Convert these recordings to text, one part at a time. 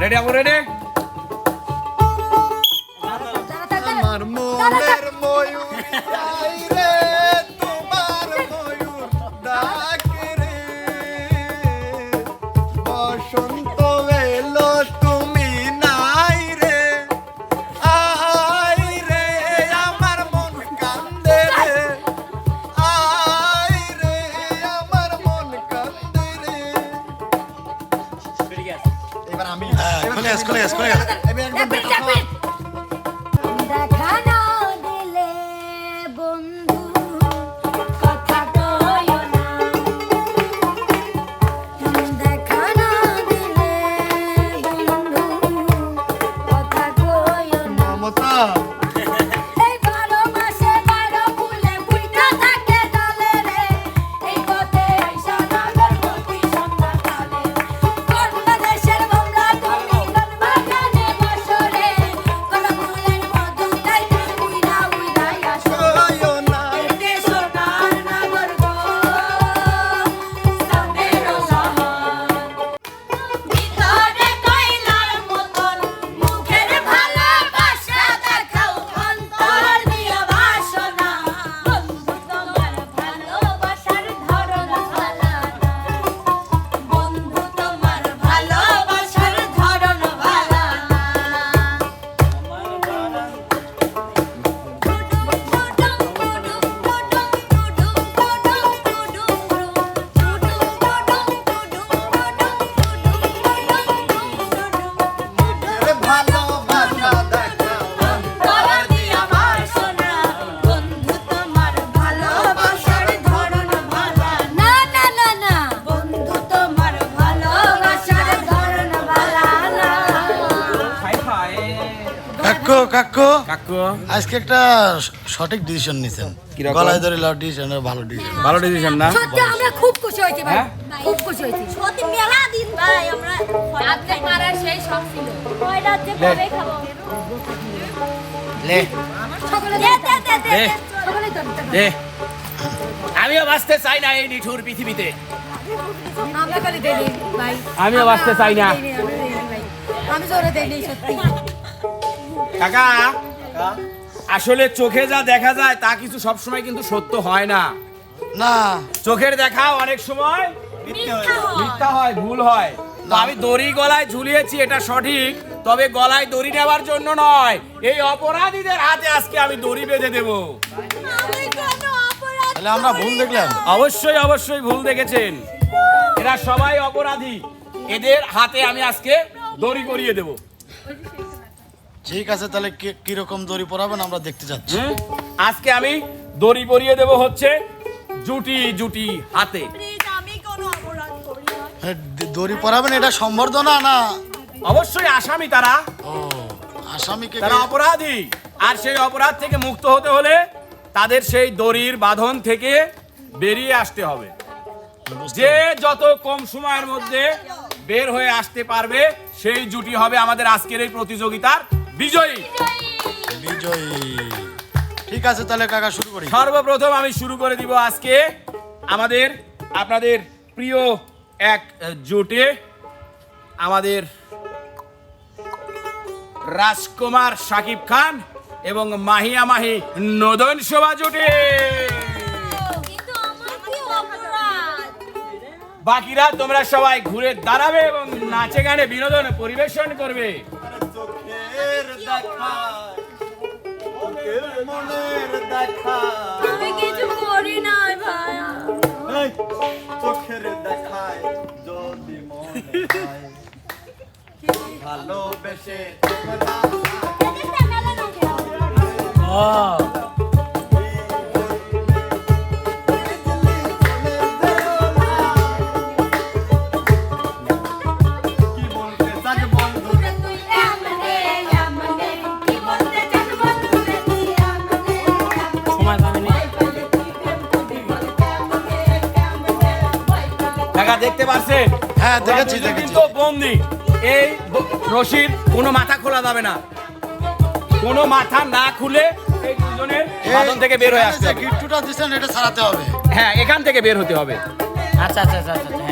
Ready আমু ready আমার মনের ময়ূর খুলে গেছে খুলে গেছে খুলে আজকে একটা সঠিক ডিসিশন নিছেন? গলায় ধরে লাভ ডিসিশন ভালো ডিসিশন ভালো ডিসিশন না? সত্যি আমরা খুব খুশি হয়েছি ভাই। হ্যাঁ? খুব খুশি হয়েছি। সত্যি মেলা দিন ভাই আমরা পাড়ার সেই শখ ছিল। কয় রাজ্যে কবে খাব? লে। সকলে দে দে দে দে দে। সকলে দে আমিও বাঁচতে চাই না এই নিঠুর পৃথিবীতে। আমরা খালি দেই ভাই। আমিও বাঁচতে চাই না। আমি জোরে দেই সত্যি। কাকা? আসলে চোখে যা দেখা যায় তা কিছু সব সময় কিন্তু সত্য হয় না। না। চোখের দেখা অনেক সময় মিথ্যা হয়। ভুল হয়। তো আমি দড়ি গলায় ঝুলিয়েছি এটা সঠিক তবে গলায় দড়ি নেওয়ার জন্য নয়। এই অপরাধীদের হাতে আজকে আমি দড়ি বেঁধে দেব। তাহলে আমরা ভুল দেখলাম। অবশ্যই অবশ্যই ভুল দেখেছেন। এরা সবাই অপরাধী। এদের হাতে আমি আজকে দড়ি করিয়ে দেব। ঠিক আছে তাহলে কি- কীরকম দড়ি পরাবেন আমরা দেখতে যাচ্ছি। আজকে আমি দড়ি পরিয়ে দেব হচ্ছে জুটি জুটি হাতে। প্লিজ আমি কোনো অপরাধ হ্যাঁ, দড়ি পরাবেন এটা সম্বর্ধনা না? অবশ্যই আসামি তারা। ও আসামিকে তারা অপরাধী। আর সেই অপরাধ থেকে মুক্ত হতে হলে তাদের সেই দড়ির বাঁধন থেকে বেরিয়ে আসতে হবে। যে যত কম সময়ের মধ্যে বের হয়ে আসতে পারবে সেই জুটি হবে আমাদের আজকের এই প্রতিযোগিতার বিজয়ী। বিজয়ী। ঠিক আছে তাহলে কাকা শুরু করি। সর্বপ্রথম আমি শুরু করে দিব আজকে আমাদের আপনাদের প্রিয় এক জোটে আমাদের রাজকুমার সাকিব খান এবং মাহিয়া মাহি নদন শোভা জোটে। বাকিরা তোমরা সবাই ঘুরে দাঁড়াবে এবং নাচে গানে বিনোদন পরিবেশন করবে। চোখের দেখা চোখের মনের দেখা আমি কিছু করি নাই ভাই চোখের দেখায়। যদি মনে ভালোবেসে তোমরা দেখা দেখতে পাচ্ছেন হ্যাঁ দেখেছি দেখেছি। কিন্তু বন্দি। এই রশিদ রশির কোনো মাথা খোলা যাবে না। কোনো মাথা না খুলে এই দুজনের বাঁধন থেকে বের হয়ে আসছে গিট্টুটা দিচ্ছেন এটা সারাতে হবে। হ্যাঁ এখান থেকে বের হতে হবে। আচ্ছা আচ্ছা আচ্ছা।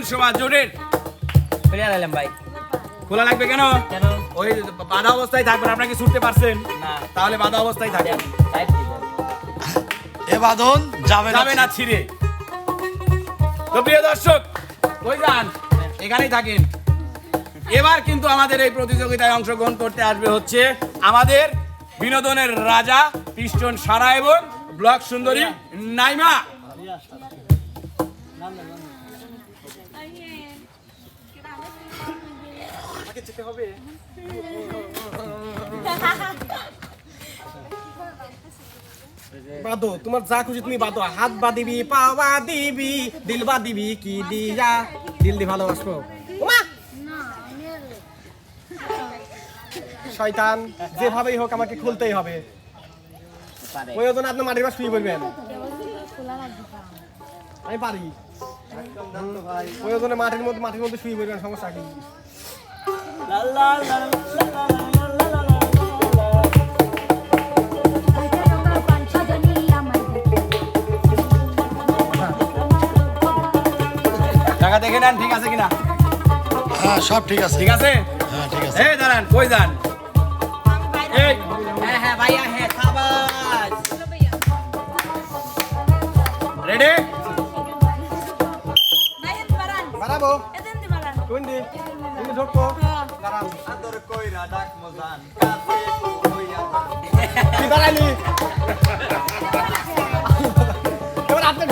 নদন সভা জোটের প্লেয়ার ভাই। খোলা লাগবে কেন? কেন? ওই বাধা অবস্থায় থাকবেন আপনাকে ছুটতে পারছেন? না। তাহলে বাধা অবস্থায় থাকেন এ বাঁধন যাবে না যাবে না ছিঁড়ে। তো প্রিয় দর্শক কই যান? এখানেই থাকেন। এবার কিন্তু আমাদের এই প্রতিযোগিতায় অংশগ্রহণ করতে আসবে হচ্ছে আমাদের বিনোদনের রাজা পিস্টন সারা এবং ব্লক সুন্দরী নাইমা। বাদো, তোমার যা খুশি তুমি বাদো। হাত বা দিবি পা বা দিবি দিল বা দিবি কি দিয়া? দিল দি ভালোবাসবো। শয়তান, যেভাবেই হোক আমাকে খুলতেই হবে। প্রয়োজন আপনি মাটির বা শুয়ে পড়বেন আমি পারি। প্রয়োজনে মাটির মধ্যে মাটির মধ্যে শুয়ে পড়বেন সমস্যা কি? টাকা দেখে নেন ঠিক আছে কিনা? হ্যাঁ সব ঠিক আছে। ঠিক আছে? হ্যাঁ ঠিক আছে। এই দাঁড়ান কই যান? এই। হ্যাঁ হ্যাঁ ভাইয়া হ্যাঁ খাবাস রেডি বাড়াবো। কোন দি আদর কইরা ডাক মজান কাছে হইয়া কি এবার আপনি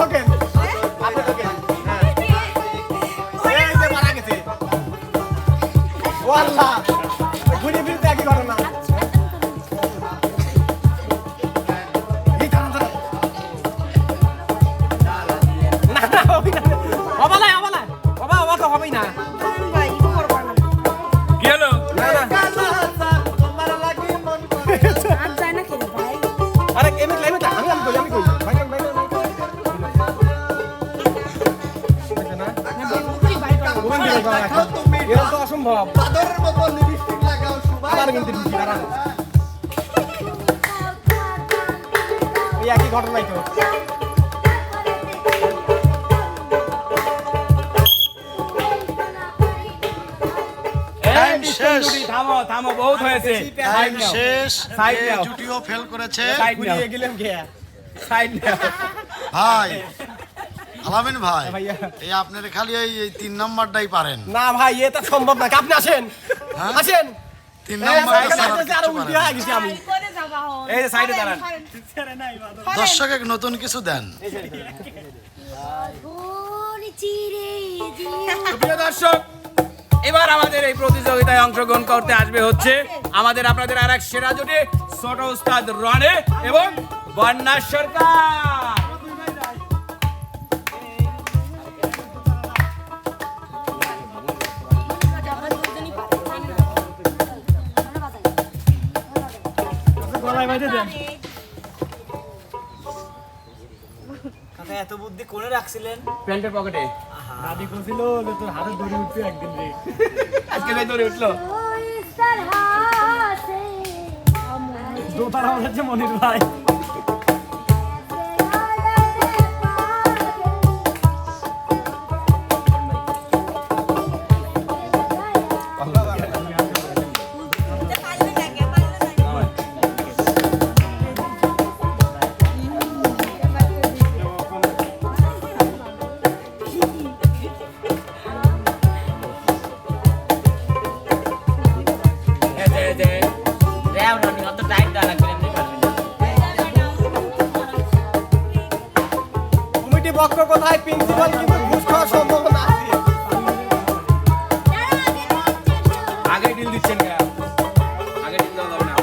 শেষ। জুটিও ফেল করেছে। ভাই আলামিন ভাই এই আপনার খালি তিন নাম্বারটাই পারেন। না ভাই এটা সম্ভব না। আপনি আসেন। হ্যাঁ? আসেন। তিন হয়ে। দর্শকে নতুন কিছু দেন। দর্শক এবার আমাদের এই প্রতিযোগিতায় অংশগ্রহণ করতে আসবে হচ্ছে আমাদের আপনাদের আর এক সেরা জুটি ছোট উস্তাদ রনে এবং বন্যা সরকার। এত বুদ্ধি করে রাখছিলেন। প্যান্টের পকেটে। দাদি বলছিল যে তোর হাতে দড়ি উঠবে একদিন রে আজকে তাই ধরে উঠল। দোতারা হচ্ছে মনির ভাই। পক্ষ কোথায়? প্রিন্সিপাল কিন্তু ঘুষ খাওয়ার সম্ভাবনা আছে আগে ডিল দিচ্ছেন আগে ডিল দেওয়া যাবে না।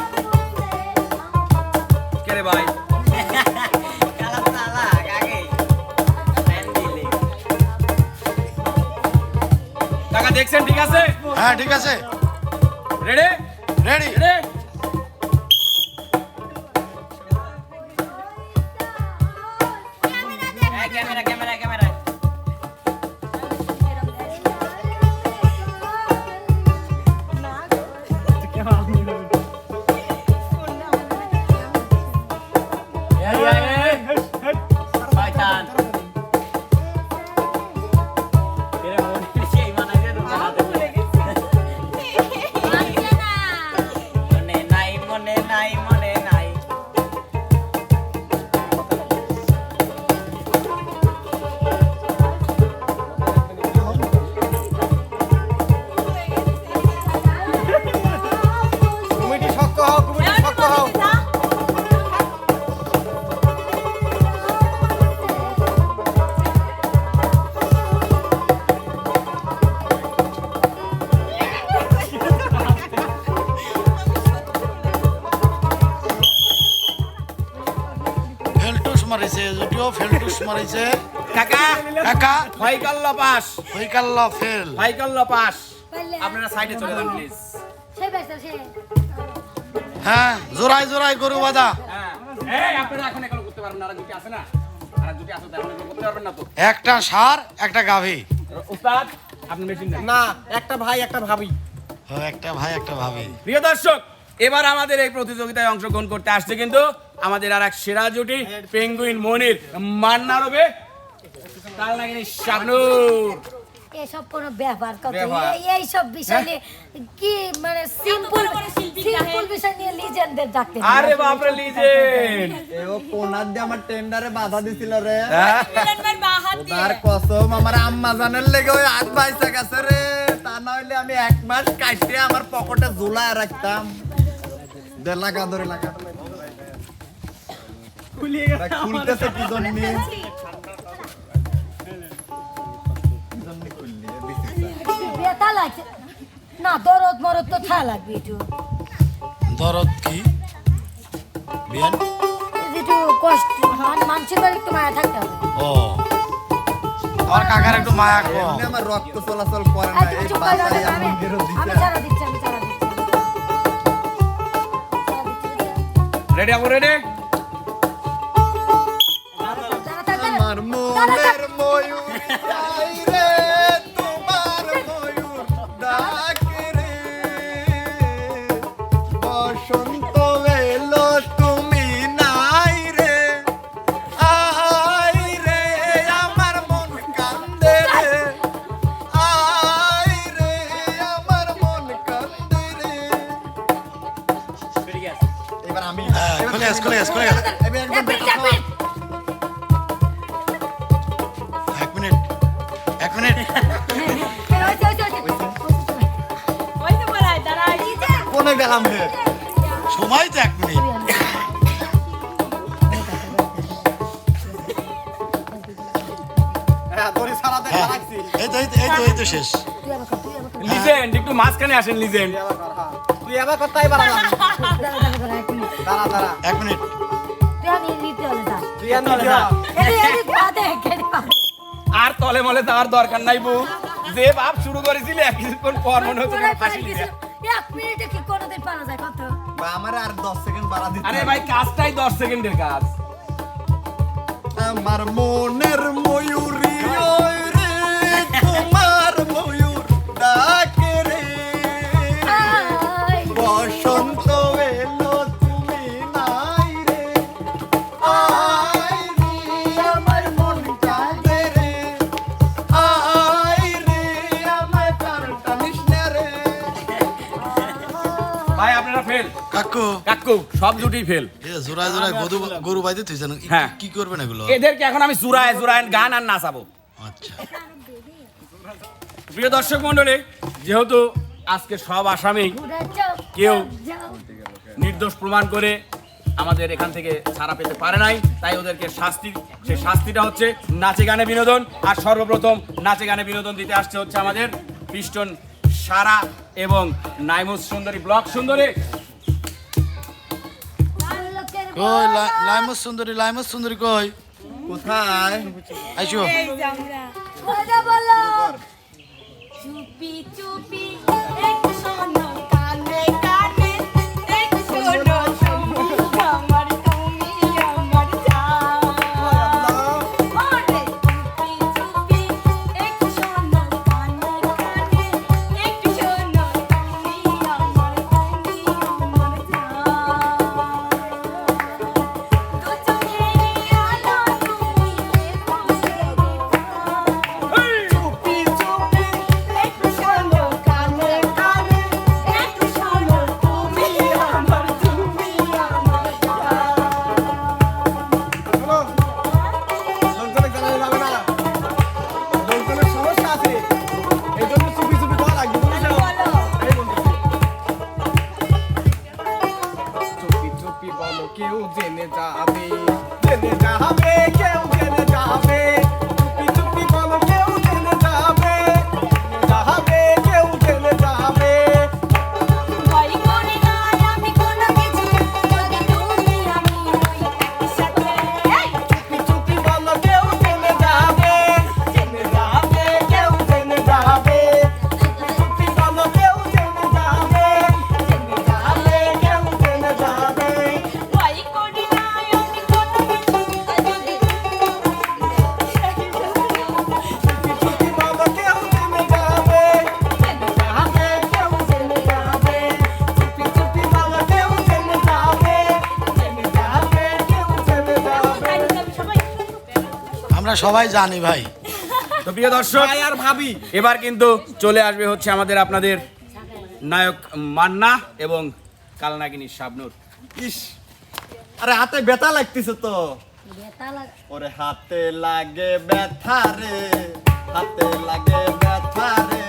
কে রে ভাই? টাকা দেখছেন? ঠিক আছে? হ্যাঁ ঠিক আছে। রেডি রেডি রেডি মারিছে। কাকা কাকা। ফাইকাল্লা পাস। হইকাল্ল ফেল। ফাইকাল্লা পাস। আপনারা সাইডে চলে যান প্লিজ সে। হ্যাঁ জোড়াই জোড়াই গরু বাঁধা। হ্যাঁ। এই আপনারা এখন এগুলো করতে পারবেন না আর দুটি আছে না? আর দুটি আছে তো করতে পারবেন না তো? একটা সার একটা গাভী। উস্তাদ আপনি মেশিন না একটা ভাই একটা ভাবি। ও, একটা ভাই একটা ভাবি। প্রিয় দর্শক এবার আমাদের এই প্রতিযোগিতায় অংশগ্রহণ করতে আসছে কিন্তু আমাদের আর এক সেরা জুটি পেঙ্গুইন মনির মান্না রবে তার শাবনুর। এসব কোনো ব্যাপার বিষয় নিয়ে কি মানে সিম্পল সিম্পল বিষয় নিয়ে লিজেন্ডদের ডাকতে নেই। আরে লিজেন্ড কোনার দিয়ে আমার টেন্ডারে বাধা দিছিল রে। হ্যাঁ? তার কসম আমার আম্মা জানের লেগে ওই হাত বাইসা গেছে রে। তা নইলে আমি এক মাস কাটিয়ে আমার পকেটে ঝুলায় রাখতাম। দে লাগা ধরে লাগা তা খুলতেছে কি জন্য? ব্যথা লাগছে না দরদ মরদ তো থা লাগবে একটু। দরদ কি? বিয়ান? একটু কষ্ট। মান- মানুষের বাড়ি একটু মায়া থাকতে হবে। ও। আমার কাকার একটু মায়া কম। আমার রক্ত চলাচল করে না এই করে দাও, বাসায় আমি ছাড়া দিচ্ছি আমি দিচ্ছি। রেডি আপু রেডি দাঁড়া, আসেন লিজেন্ড তুই দাঁড়া, দাঁড়া, দাঁড়া, এক মিনিট। দাঁড়া দাঁড়া এক মিনিট তুই আর তলে মলে যাওয়ার দরকার নাই বউ। যে ভাব শুরু করেছিলি কিছুক্ষণ পর মনে হচ্ছে তোরা ফাঁসি পারিস এক মিনিটে কি কোনোদিন পারা যায় কত? আমার আর 10 সেকেন্ড বাড়া দিতে আরে ভাই কাজটাই দশ সেকেন্ডের কাজ। আমার মনের ময়ূরী ওই রে তোমার ময়ূর ডাকে কাকু। কাকু সব ফেল। জোড়ায় জোড়ায় গরু গরু বাইতে হ্যাঁ। কি করবেন এগুলো? এদেরকে এখন আমি গান আর নাচাবো। আচ্ছা। প্রিয় দর্শক মন্ডলী যেহেতু আজকে সব আসামি কেউ নির্দোষ প্রমাণ করে আমাদের এখান থেকে ছাড়া পেতে পারে নাই তাই ওদেরকে শাস্তি সেই শাস্তিটা হচ্ছে নাচে গানে বিনোদন আর সর্বপ্রথম নাচে গানে বিনোদন দিতে আসছে হচ্ছে আমাদের পিস্টন সারা এবং নাইমুস সুন্দরী ব্লক সুন্দরী কই লাইম সুন্দরী লাইম সুন্দরী কই? কোথায়? আইছো চুপি চুপি আমরা সবাই জানি ভাই। তো প্রিয় দর্শক আর ভাবি। এবার কিন্তু চলে আসবে হচ্ছে আমাদের আপনাদের নায়ক মান্না এবং কালনাগিনী শাবনুর। ইস আরে হাতে ব্যথা লাগতেছে তো। ওরে হাতে লাগে ব্যথা রে হাতে লাগে ব্যথা রে।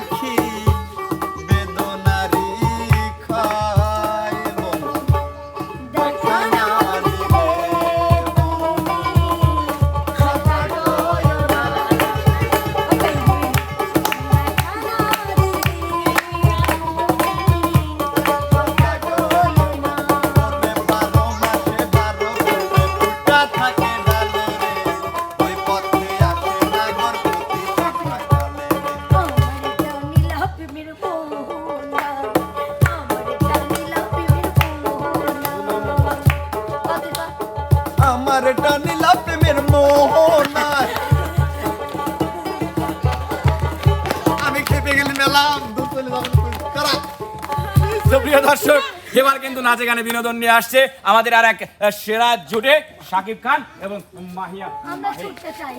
রাখি সালাম দর্শক এবার কিন্তু নাচে গানে বিনোদন নিয়ে আসছে আমাদের আর এক সেরা জুটে শাকিব খান এবং মাহিয়া। আমরা ছুটতে চাই।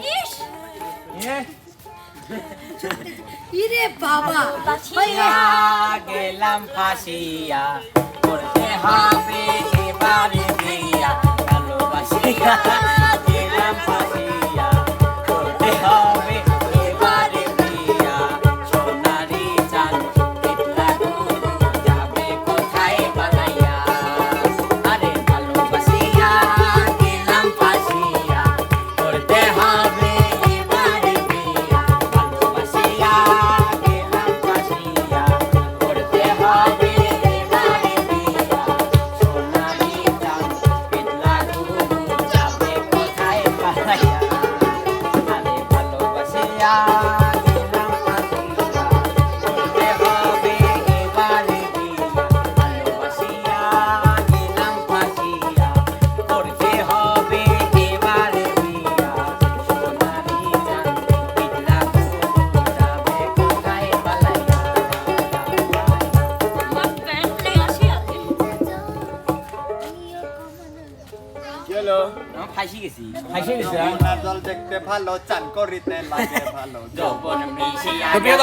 ইরে বাবা। গেলাম ফাসিয়া করতে হবে এবারে গেলাম ফাঁসিয়া।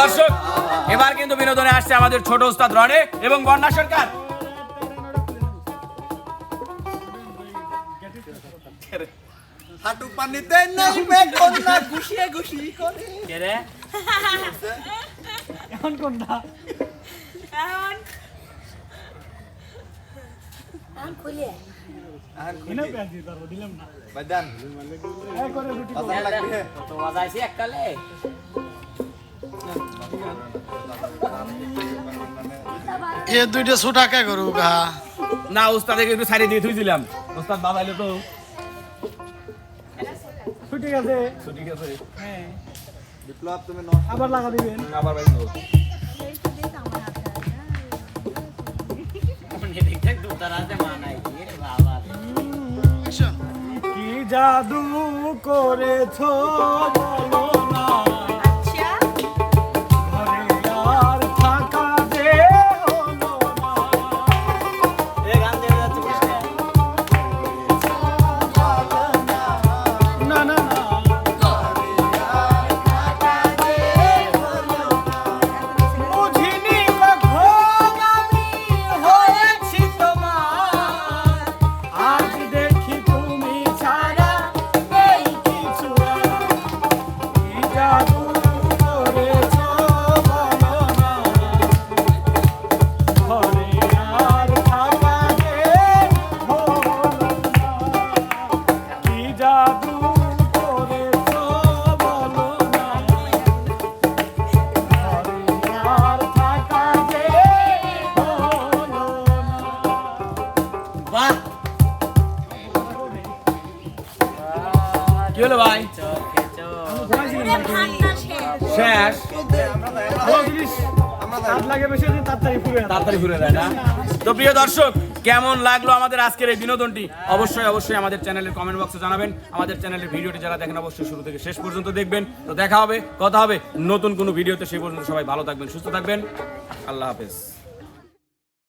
দর্শক এবার কিন্তু বিনোদনে আসছে আমাদের ছোট উস্তাদ রনে এবং বন্যা সরকার। হাঁটু পানিতে ঘুষিয়ে ঘুষিয়ে করে কে রে এখন কোনটা এখন আম খুলে দিলাম না। বাদান এই করে রুটি তো বাজাইছি এককালে। এ দুইটা ছুটা কে করু গা না উস্তাদকে একটু সাইডে দিয়ে দিলাম। উস্তাদ বাবাইলে তো। ছুটি গেছে। ঠিক আছে হ্যাঁ বিপ্লব তুমি নষ্ট আবার লাগা দিবেন। আবার ভাই তো। দেখতে দুতারাতে মানাই রে বাবা কি জাদু করেছ বলো? তো প্রিয় দর্শক, কেমন লাগল আমাদের আজকের এই বিনোদনটি? অবশ্যই অবশ্যই আমাদের চ্যানেলের কমেন্ট বক্সে জানাবেন। আমাদের চ্যানেলের ভিডিওটি যারা দেখেন, অবশ্যই শুরু থেকে শেষ পর্যন্ত দেখবেন। তো দেখা হবে, কথা হবে। নতুন কোনো ভিডিওতে সেই পর্যন্ত সবাই ভালো থাকবেন, সুস্থ থাকবেন। আল্লাহ হাফেজ।